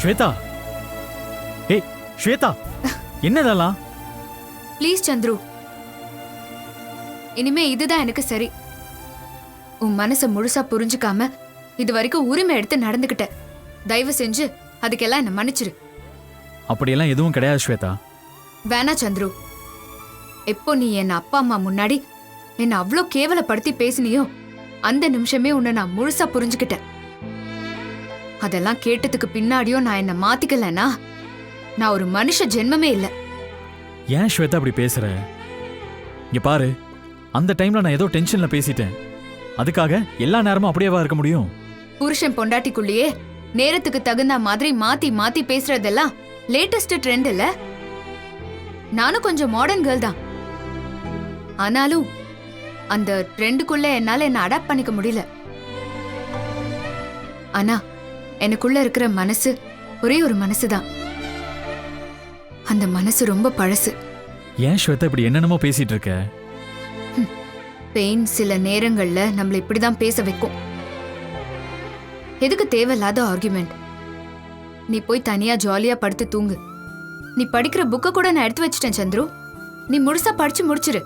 ஸ்வேதா. ஏய் ஸ்வேதா. என்னதெல்லாம்? ப்ளீஸ் சந்துரு. இனிமே இதுதான் எனக்கு சரி. உன் மனசை முழுசா புரிஞ்சுக்காம இது வரைக்கும் உரிமை எடுத்து நடந்துக்கிட்ட தயவு செஞ்சு அதுக்கெல்லாம் என்ன மன்னிச்சிரு. அப்படியெல்லாம் எதுவும் கிடையாது ஸ்வேதா. வேணா சந்துரு. எப்போ நீ என் அப்பா அம்மா முன்னாடி என்னை அவ்வளோ கேவலப்படுத்தி பேசினியோ அந்த நிமிஷமே உன்னை நான் முழுசா புரிஞ்சுக்கிட்டேன். அதெல்லாம் கேட்டதுக்கு பின்னாடியும் நான் என்ன மாத்திக்கலனா? நான் ஒரு மனுஷ ஜென்மமே இல்லை. ஏன் ஸ்வேதா அப்படி பேசுற? இங்க பாரு அந்த டைம்ல நான் ஏதோ டென்ஷன்ல பேசிட்டேன். அதுக்காக எல்லா நேரமும் அப்படியேவா இருக்க முடியும்? புருஷன் பொண்டாட்டிக்குள்ளேயே நேரத்துக்கு தகுந்த மாதிரி மாத்தி மாத்தி பேசுறதெல்லாம் லேட்டஸ்ட் ட்ரெண்ட் இல்ல. நானும் கொஞ்சம் மாடர்ன் கேர்ள் தான். ஆனாலும் அந்த ட்ரெண்டுக்குள்ள என்னால என்ன அடாப்ட் பண்ணிக்க முடியல. ஆனா எனக்குள்ள இருக்கிற மனசு ஒரே ஒரு மனசு தான் அந்த மனசு ரொம்ப பழசு. ஏன் ஸ்வேதா இப்படி என்னென்னமோ பேசிட்டு இருக்க? பெயின் சில நேரங்கள்ல நம்மள இப்படிதான் பேச வைக்கும். எதுக்கு தேவையில்லாத ஆர்குமெண்ட் நீ போய் தனியா ஜாலியா படுத்து தூங்கு. நீ படிக்கிற புக்கை கூட நான் எடுத்து வச்சிட்டேன் சந்துரு. நீ முழுசா படிச்சு முடிச்சிரு.